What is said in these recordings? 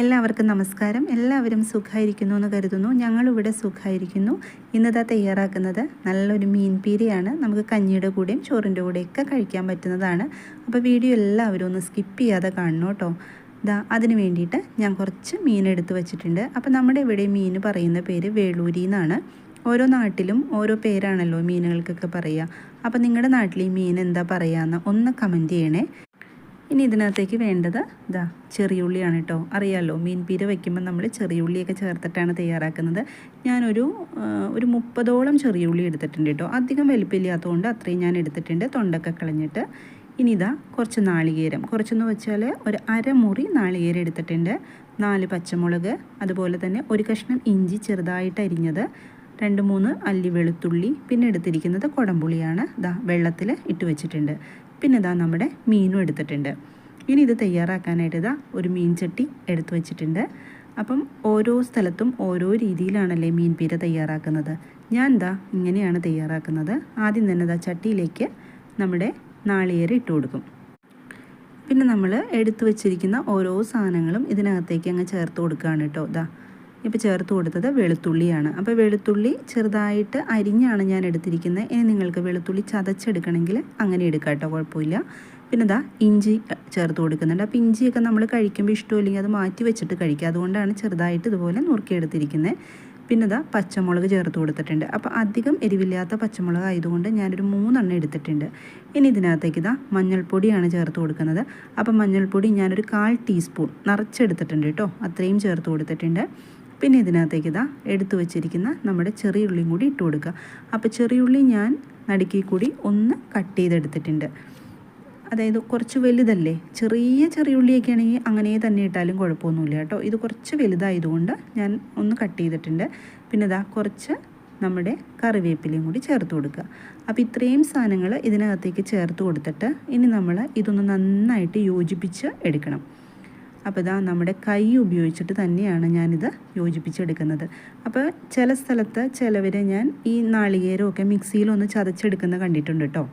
എല്ലാവർക്കും നമസ്കാരം. എല്ലാവരും സുഖമായിരിക്കുന്നു എന്ന് കരുതുന്നു. ഞങ്ങളിവിടെ സുഖമായിരിക്കുന്നു ഇന്നതാ തയ്യാറാക്കുന്നത് നല്ലൊരു മീൻ പീരയാണ്. നമുക്ക് കഞ്ഞിയുടെ കൂടെയും ചോറിന്റെ കൂടെയൊക്കെ കഴിക്കാൻ പറ്റുന്നതാണ്. അപ്പോൾ വീഡിയോ എല്ലാവരും ഒന്ന് സ്കിപ്പ് ചെയ്യാതെ കാണണം കേട്ടോ ഇതാ അതിന് വേണ്ടിയിട്ട് ഞാൻ കുറച്ച് മീൻ എടുത്ത് വെച്ചിട്ടുണ്ട്. അപ്പോൾ നമ്മുടെ ഇവിടെ മീൻ പറയുന്ന പേര് വേളൂരി എന്നാണ്. ഓരോ നാട്ടിലും ഓരോ പേരാണല്ലോ മീനുകൾക്കൊക്കെ പറയുക. അപ്പോൾ നിങ്ങളുടെ നാട്ടിൽ ഈ മീൻ എന്താ പറയുക ഒന്ന് കമന്റ് ചെയ്യണേ. ഇനി ഇതിനകത്തേക്ക് വേണ്ടത് ഇതാ ചെറിയുള്ളിയാണ് കേട്ടോ. അറിയാമല്ലോ മീൻ പീര വയ്ക്കുമ്പോൾ നമ്മൾ ചെറിയുള്ളിയൊക്കെ ചേർത്തിട്ടാണ് തയ്യാറാക്കുന്നത്. ഞാനൊരു ഒരു മുപ്പതോളം ചെറിയുള്ളി എടുത്തിട്ടുണ്ട് കേട്ടോ. അധികം വലിപ്പമില്ലാത്തതുകൊണ്ട് അത്രയും ഞാൻ എടുത്തിട്ടുണ്ട്. തൊണ്ടൊക്കെ കളഞ്ഞിട്ട്. ഇനി ഇതാ കുറച്ച് നാളികേരം. കുറച്ചെന്ന് വെച്ചാൽ ഒരു അരമുറി നാളികേരം എടുത്തിട്ടുണ്ട്. നാല് പച്ചമുളക് അതുപോലെ തന്നെ ഒരു കഷ്ണം ഇഞ്ചി ചെറുതായിട്ട് അരിഞ്ഞത്. രണ്ട് മൂന്ന് അല്ലി വെളുത്തുള്ളി. പിന്നെ എടുത്തിരിക്കുന്നത് കുടംപുളിയാണ്. ദാ വെള്ളത്തിൽ ഇട്ട് വെച്ചിട്ടുണ്ട്. പിന്നെ ഇതാ നമ്മുടെ മീനും എടുത്തിട്ടുണ്ട്. ഇനി ഇത് തയ്യാറാക്കാനായിട്ട് ഇതാ ഒരു മീൻ ചട്ടി എടുത്തു വെച്ചിട്ടുണ്ട്. അപ്പം ഓരോ സ്ഥലത്തും ഓരോ രീതിയിലാണല്ലേ മീൻ പീര തയ്യാറാക്കുന്നത്. ഞാൻ എന്താ ഇങ്ങനെയാണ് തയ്യാറാക്കുന്നത്. ആദ്യം തന്നെ ഇതാ ചട്ടിയിലേക്ക് നമ്മുടെ നാളികേരം ഇട്ട് കൊടുക്കും. പിന്നെ നമ്മൾ എടുത്തു വച്ചിരിക്കുന്ന ഓരോ സാധനങ്ങളും ഇതിനകത്തേക്ക് അങ്ങ് ചേർത്ത് കൊടുക്കുകയാണ് കേട്ടോ. ഇതാ ഇപ്പോൾ ചേർത്ത് കൊടുത്തത് വെളുത്തുള്ളിയാണ്. അപ്പോൾ വെളുത്തുള്ളി ചെറുതായിട്ട് അരിഞ്ഞാണ് ഞാൻ എടുത്തിരിക്കുന്നത്. ഇനി നിങ്ങൾക്ക് വെളുത്തുള്ളി ചതച്ചെടുക്കണമെങ്കിൽ അങ്ങനെ എടുക്കാം കേട്ടോ കുഴപ്പമില്ല. പിന്നെ ഇതാ ഇഞ്ചി ചേർത്ത് കൊടുക്കുന്നുണ്ട്. അപ്പോൾ ഇഞ്ചിയൊക്കെ നമ്മൾ കഴിക്കുമ്പോൾ ഇഷ്ടമില്ലെങ്കിൽ അത് മാറ്റി വെച്ചിട്ട് കഴിക്കുക. അതുകൊണ്ടാണ് ചെറുതായിട്ട് ഇതുപോലെ നുറുക്കിയെടുത്തിരിക്കുന്നത് പിന്നെ ഇതാ പച്ചമുളക് ചേർത്ത് കൊടുത്തിട്ടുണ്ട്. അപ്പോൾ അധികം എരിവില്ലാത്ത പച്ചമുളക് ആയതുകൊണ്ട് ഞാനൊരു മൂന്നെണ്ണം എടുത്തിട്ടുണ്ട്. ഇനി ഇതിനകത്തേക്ക് ഇതാ മഞ്ഞൾപ്പൊടിയാണ് ചേർത്ത് കൊടുക്കുന്നത്. അപ്പോൾ മഞ്ഞൾപ്പൊടി ഞാനൊരു കാൽ ടീസ്പൂൺ നിറച്ചെടുത്തിട്ടുണ്ട് കേട്ടോ. അത്രയും ചേർത്ത് കൊടുത്തിട്ടുണ്ട്. പിന്നെ ഇതിനകത്തേക്ക് ഇതാ എടുത്തു വെച്ചിരിക്കുന്ന നമ്മുടെ ചെറിയ ഉള്ളിയും കൂടി ഇട്ട് കൊടുക്കുക. അപ്പോൾ ചെറിയുള്ളി ഞാൻ നടുക്കി കൂടി ഒന്ന് കട്ട് ചെയ്തെടുത്തിട്ടുണ്ട്. അതായത് കുറച്ച് വലുതല്ലേ? ചെറിയ ചെറിയുള്ളിയൊക്കെ ആണെങ്കിൽ അങ്ങനെ തന്നെ ഇട്ടാലും കുഴപ്പമൊന്നുമില്ല കേട്ടോ. ഇത് കുറച്ച് വലുതായതുകൊണ്ട് ഞാൻ ഒന്ന് കട്ട് ചെയ്തിട്ടുണ്ട്. പിന്നെ ഇതാ കുറച്ച് നമ്മുടെ കറിവേപ്പിലയും കൂടി ചേർത്ത് കൊടുക്കുക. അപ്പോൾ ഇത്രയും സാധനങ്ങൾ ഇതിനകത്തേക്ക് ചേർത്ത് കൊടുത്തിട്ട് ഇനി നമ്മൾ ഇതൊന്ന് നന്നായിട്ട് യോജിപ്പിച്ച് എടുക്കണം. അപ്പോൾ ഇതാ നമ്മുടെ കൈ ഉപയോഗിച്ചിട്ട് തന്നെയാണ് ഞാനിത് യോജിപ്പിച്ചെടുക്കുന്നത്. അപ്പോൾ ചില സ്ഥലത്ത് ചിലവർ ഞാൻ ഈ നാളികേരമൊക്കെ മിക്സിയിലൊന്ന് ചതച്ചെടുക്കുന്ന കണ്ടിട്ടുണ്ട് കേട്ടോ.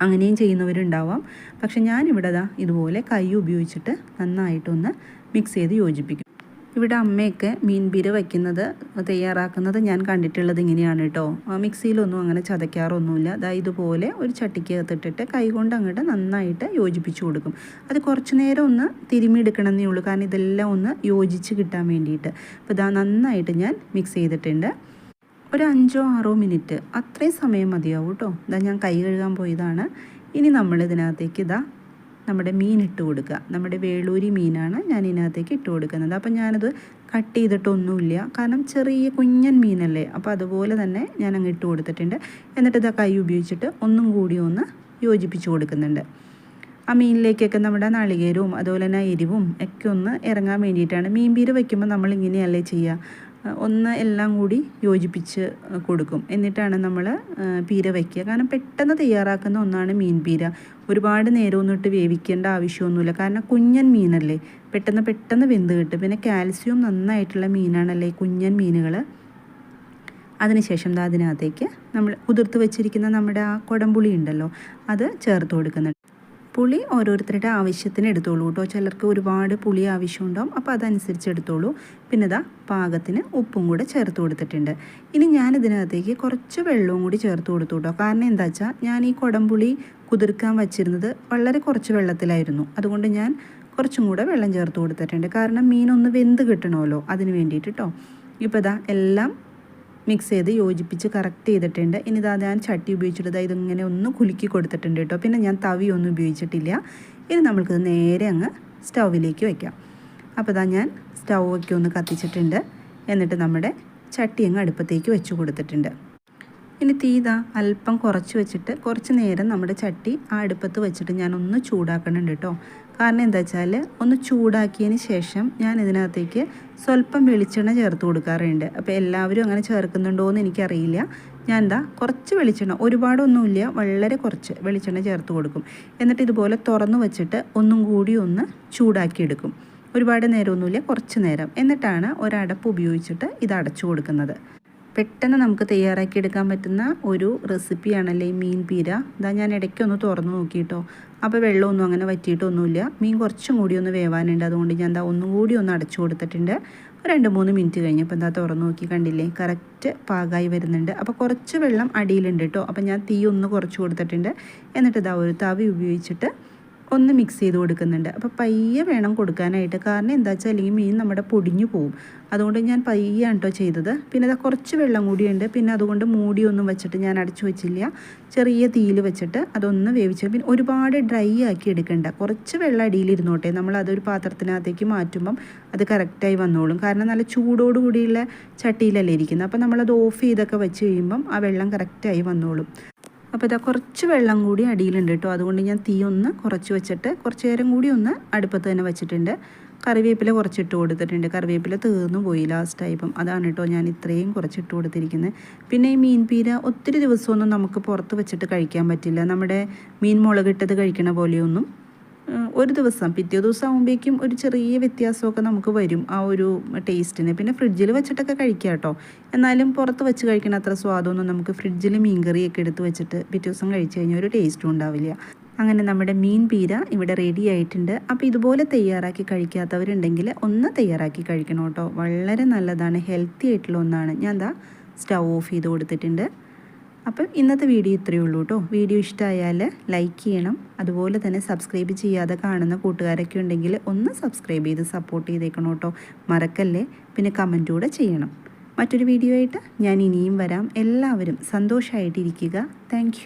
അങ്ങനെയും ചെയ്യുന്നവരുണ്ടാവാം. പക്ഷെ ഞാനിവിടെ ഇതാ ഇതുപോലെ കൈ ഉപയോഗിച്ചിട്ട് നന്നായിട്ടൊന്ന് മിക്സ് ചെയ്ത് യോജിപ്പിക്കും. ഇവിടെ അമ്മയൊക്കെ മീൻ ബീര വയ്ക്കുന്നത് തയ്യാറാക്കുന്നത് ഞാൻ കണ്ടിട്ടുള്ളത് ഇങ്ങനെയാണ് കേട്ടോ. മിക്സിയിലൊന്നും അങ്ങനെ ചതയ്ക്കാറൊന്നുമില്ല. അതാ ഇതുപോലെ ഒരു ചട്ടിക്കകത്തിട്ടിട്ട് കൈകൊണ്ട് അങ്ങോട്ട് നന്നായിട്ട് യോജിപ്പിച്ച് കൊടുക്കും. അത് കുറച്ച് നേരം ഒന്ന് തിരുമ്മിയെടുക്കണമെന്നേ ഉള്ളൂ. കാരണം ഇതെല്ലാം ഒന്ന് യോജിച്ച് കിട്ടാൻ വേണ്ടിയിട്ട്. അപ്പോൾ ഇതാ നന്നായിട്ട് ഞാൻ മിക്സ് ചെയ്തിട്ടുണ്ട്. ഒരു അഞ്ചോ ആറോ മിനിറ്റ്. അത്രയും സമയം മതിയാവും കേട്ടോ. ഇതാ ഞാൻ കൈ കഴുകാൻ പോയതാണ്. ഇനി നമ്മൾ ഇതിനകത്തേക്ക് ഇതാ നമ്മുടെ മീൻ ഇട്ട് കൊടുക്കുക. നമ്മുടെ വേളൂരി മീനാണ് ഞാൻ ഇതിനകത്തേക്ക് ഇട്ട് കൊടുക്കുന്നത്. അപ്പം ഞാനത് കട്ട് ചെയ്തിട്ടൊന്നുമില്ല. കാരണം ചെറിയ കുഞ്ഞൻ മീനല്ലേ. അപ്പോൾ അതുപോലെ തന്നെ ഞാൻ അങ്ങ് ഇട്ട് കൊടുത്തിട്ടുണ്ട്. എന്നിട്ട് ഇത് കൈ ഉപയോഗിച്ചിട്ട് ഒന്നും കൂടി ഒന്ന് യോജിപ്പിച്ച് കൊടുക്കുന്നുണ്ട്. ആ മീനിലേക്കൊക്കെ നമ്മുടെ നാളികേരവും അതുപോലെ തന്നെ എരിവും ഒക്കെ ഒന്ന് ഇറങ്ങാൻ വേണ്ടിയിട്ടാണ്. മീൻ പീര് വയ്ക്കുമ്പോൾ നമ്മൾ ഇങ്ങനെയല്ലേ ചെയ്യുക? ഒന്ന് എല്ലാം കൂടി യോജിപ്പിച്ച് കൊടുക്കും. എന്നിട്ടാണ് നമ്മൾ പീര വയ്ക്കുക കാരണം പെട്ടെന്ന് തയ്യാറാക്കുന്ന ഒന്നാണ് മീൻ പീര. ഒരുപാട് നേരമൊന്നും ഇട്ട് വേവിക്കേണ്ട ആവശ്യമൊന്നുമില്ല. കാരണം കുഞ്ഞൻ മീനല്ലേ? പെട്ടെന്ന് പെട്ടെന്ന് വെന്ത് കിട്ടും. പിന്നെ കാൽസ്യം നന്നായിട്ടുള്ള മീനാണല്ലേ കുഞ്ഞൻ മീനുകൾ അതിനുശേഷം അതിനകത്തേക്ക് നമ്മൾ കുതിർത്ത് വെച്ചിരിക്കുന്ന നമ്മുടെ ആ കുടംപുളി ഉണ്ടല്ലോ അത് ചേർത്ത് കൊടുക്കുന്നുണ്ട്. പുളി ഓരോരുത്തരുടെ ആവശ്യത്തിന് എടുത്തോളൂ കേട്ടോ. ചിലർക്ക് ഒരുപാട് പുളി ആവശ്യമുണ്ടാവും അപ്പോൾ അതനുസരിച്ച് എടുത്തോളൂ. പിന്നെ ഇതാ പാകത്തിന് ഉപ്പും കൂടെ ചേർത്ത് കൊടുത്തിട്ടുണ്ട്. ഇനി ഞാൻ ഇതിനകത്തേക്ക് കുറച്ച് വെള്ളവും കൂടി ചേർത്ത് കൊടുത്തു കാരണം എന്താ വെച്ചാൽ ഞാൻ ഈ കുടംപുളി കുതിർക്കാൻ വച്ചിരുന്നത് വളരെ കുറച്ച് വെള്ളത്തിലായിരുന്നു. അതുകൊണ്ട് ഞാൻ കുറച്ചും കൂടെ വെള്ളം ചേർത്ത് കൊടുത്തിട്ടുണ്ട്. കാരണം മീനൊന്ന് വെന്ത് കിട്ടണമല്ലോ അതിന് വേണ്ടിയിട്ട് കേട്ടോ. ഇപ്പോൾ ഇതാ എല്ലാം മിക്സ് ചെയ്ത് യോജിപ്പിച്ച് കറക്റ്റ് ചെയ്തിട്ടുണ്ട്. ഇനി ഇതാ ഞാൻ ചട്ടി ഉപയോഗിച്ചിട്ട് ഇതിങ്ങനെ ഒന്ന് കുലുക്കി കൊടുത്തിട്ടുണ്ട് കേട്ടോ. പിന്നെ ഞാൻ തവി ഒന്നും ഉപയോഗിച്ചിട്ടില്ല. ഇനി നമ്മൾക്കിത് നേരെ അങ്ങ് സ്റ്റൗവിലേക്ക് വെക്കാം. അപ്പോൾ ഇതാ ഞാൻ സ്റ്റൗവൊക്കെ ഒന്ന് കത്തിച്ചിട്ടുണ്ട്. എന്നിട്ട് നമ്മുടെ ചട്ടി അങ്ങ് അടുപ്പത്തേക്ക് വെച്ച് കൊടുത്തിട്ടുണ്ട്. ഇനി തീ അല്പം കുറച്ച് വെച്ചിട്ട് കുറച്ച് നേരം നമ്മുടെ ചട്ടി ആ അടുപ്പത്ത് വെച്ചിട്ട് ഞാനൊന്ന് ചൂടാക്കണുണ്ട് കേട്ടോ. കാരണം എന്താ വെച്ചാൽ ഒന്ന് ചൂടാക്കിയതിന് ശേഷം ഞാൻ ഇതിനകത്തേക്ക് സ്വല്പം വെളിച്ചെണ്ണ ചേർത്ത് കൊടുക്കാറുണ്ട്. അപ്പോൾ എല്ലാവരും അങ്ങനെ ചേർക്കുന്നുണ്ടോ എന്ന് എനിക്കറിയില്ല. ഞാൻ എന്താ കുറച്ച് വെളിച്ചെണ്ണ ഒരുപാടൊന്നുമില്ല വളരെ കുറച്ച് വെളിച്ചെണ്ണ ചേർത്ത് കൊടുക്കും. എന്നിട്ട് ഇതുപോലെ തുറന്നു വെച്ചിട്ട് ഒന്നും കൂടി ഒന്ന് ചൂടാക്കിയെടുക്കും. ഒരുപാട് നേരമൊന്നുമില്ല കുറച്ച് നേരം. എന്നിട്ടാണ് ഒരടപ്പ് ഉപയോഗിച്ചിട്ട് ഇത് അടച്ചു കൊടുക്കുന്നത്. പെട്ടെന്ന് നമുക്ക് തയ്യാറാക്കി എടുക്കാൻ പറ്റുന്ന ഒരു റെസിപ്പിയാണല്ലേ മീൻ പീര. ഇതാ ഞാൻ ഇടയ്ക്കൊന്ന് തുറന്ന് നോക്കിയിട്ടോ അപ്പോൾ വെള്ളമൊന്നും അങ്ങനെ വറ്റിയിട്ടൊന്നുമില്ല. മീൻ കുറച്ചും കൂടി ഒന്ന് വേവാനുണ്ട്. അതുകൊണ്ട് ഞാൻ എന്താ ഒന്നും കൂടി ഒന്ന് അടച്ചു കൊടുത്തിട്ടുണ്ട്. രണ്ട് മൂന്ന് മിനിറ്റ് കഴിഞ്ഞപ്പോൾ എന്താ തുറന്ന് നോക്കി കണ്ടില്ലേ? കറക്റ്റ് പാകമായി വരുന്നുണ്ട്. അപ്പോൾ കുറച്ച് വെള്ളം അടിയിലുണ്ട് കേട്ടോ അപ്പോൾ ഞാൻ തീ ഒന്ന് കുറച്ച് കൊടുത്തിട്ടുണ്ട്. എന്നിട്ട് ഇതാ ഒരു തവി ഉപയോഗിച്ചിട്ട് ഒന്ന് മിക്സ് ചെയ്ത് കൊടുക്കുന്നുണ്ട്. അപ്പോൾ പയ്യെ വേണം കൊടുക്കാനായിട്ട്. കാരണം എന്താ വെച്ചാൽ അല്ലെങ്കിൽ മീൻ നമ്മുടെ പൊടിഞ്ഞു പോകും അതുകൊണ്ട് ഞാൻ പയ്യാണ് കേട്ടോ ചെയ്തത്. പിന്നെ അത് കുറച്ച് വെള്ളം കൂടിയുണ്ട് പിന്നെ അതുകൊണ്ട് മൂടിയൊന്നും വെച്ചിട്ട് ഞാൻ അടച്ചു വെച്ചില്ല. ചെറിയ തീയിൽ വെച്ചിട്ട് അതൊന്ന് വേവിച്ചു പിന്നെ ഒരുപാട് ഡ്രൈ ആക്കി എടുക്കേണ്ട. കുറച്ച് വെള്ളം അടിയിലിരുന്നോട്ടെ നമ്മൾ അതൊരു പാത്രത്തിനകത്തേക്ക് മാറ്റുമ്പം അത് കറക്റ്റായി വന്നോളും. കാരണം നല്ല ചൂടോടുകൂടിയുള്ള ചട്ടിയിലല്ലേ ഇരിക്കുന്നത്. അപ്പോൾ നമ്മളത് ഓഫ് ചെയ്തൊക്കെ വെച്ച് കഴിയുമ്പം ആ വെള്ളം കറക്റ്റായി വന്നോളും. അപ്പോൾ ഇതാ കുറച്ച് വെള്ളം കൂടി അടിയിലുണ്ട് കേട്ടോ. അതുകൊണ്ട് ഞാൻ തീ ഒന്ന് കുറച്ച് വെച്ചിട്ട് കുറച്ച് നേരം കൂടി ഒന്ന് അടുപ്പത്ത് തന്നെ വെച്ചിട്ടുണ്ട്. കറിവേപ്പില കുറച്ചിട്ട് കൊടുത്തിട്ടുണ്ട്. കറിവേപ്പില തീർന്നു പോയി ലാസ്റ്റ് ആയപ്പം അതാണ് കേട്ടോ ഞാൻ ഇത്രയും കുറച്ചിട്ട് കൊടുത്തിരിക്കുന്നത് പിന്നെ ഈ മീൻ പീര ഒത്തിരി ദിവസമൊന്നും നമുക്ക് പുറത്ത് വെച്ചിട്ട് കഴിക്കാൻ പറ്റില്ല. നമ്മുടെ മീൻ മുളകിട്ടത് കഴിക്കണ പോലെയൊന്നും ഒരു ദിവസം പിറ്റേ ദിവസം ആകുമ്പോഴേക്കും ഒരു ചെറിയ വ്യത്യാസമൊക്കെ നമുക്ക് വരും ആ ഒരു ടേസ്റ്റിന് പിന്നെ ഫ്രിഡ്ജിൽ വെച്ചിട്ടൊക്കെ കഴിക്കുക കേട്ടോ എന്നാലും പുറത്ത് വെച്ച് കഴിക്കണ അത്ര സ്വാദമൊന്നും നമുക്ക് ഫ്രിഡ്ജിൽ മീൻകറിയൊക്കെ എടുത്ത് വെച്ചിട്ട് പിറ്റേ ദിവസം കഴിച്ചു കഴിഞ്ഞാൽ ഒരു ടേസ്റ്റും ഉണ്ടാവില്ല. അങ്ങനെ നമ്മുടെ മീൻ പീര ഇവിടെ റെഡി ആയിട്ടുണ്ട്. അപ്പോൾ ഇതുപോലെ തയ്യാറാക്കി കഴിക്കാത്തവരുണ്ടെങ്കിൽ ഒന്ന് തയ്യാറാക്കി കഴിക്കണം കേട്ടോ വളരെ നല്ലതാണ് ഹെൽത്തി ആയിട്ടുള്ള ഒന്നാണ്. ഞാൻ എന്താ സ്റ്റൗ ഓഫ് ചെയ്ത് കൊടുത്തിട്ടുണ്ട്. അപ്പം ഇന്നത്തെ വീഡിയോ ഇത്രയേ ഉള്ളൂ കേട്ടോ. വീഡിയോ ഇഷ്ടമായാൽ ലൈക്ക് ചെയ്യണം. അതുപോലെ തന്നെ സബ്സ്ക്രൈബ് ചെയ്യാതെ കാണുന്ന കൂട്ടുകാരൊക്കെ ഉണ്ടെങ്കിൽ ഒന്ന് സബ്സ്ക്രൈബ് ചെയ്ത് സപ്പോർട്ട് ചെയ്തേക്കണം കേട്ടോ. മറക്കല്ലേ? പിന്നെ കമന്റ് കൂടെ ചെയ്യണം. മറ്റൊരു വീഡിയോ ആയിട്ട് ഞാൻ ഇനിയും വരാം. എല്ലാവരും സന്തോഷമായിട്ടിരിക്കുക. താങ്ക്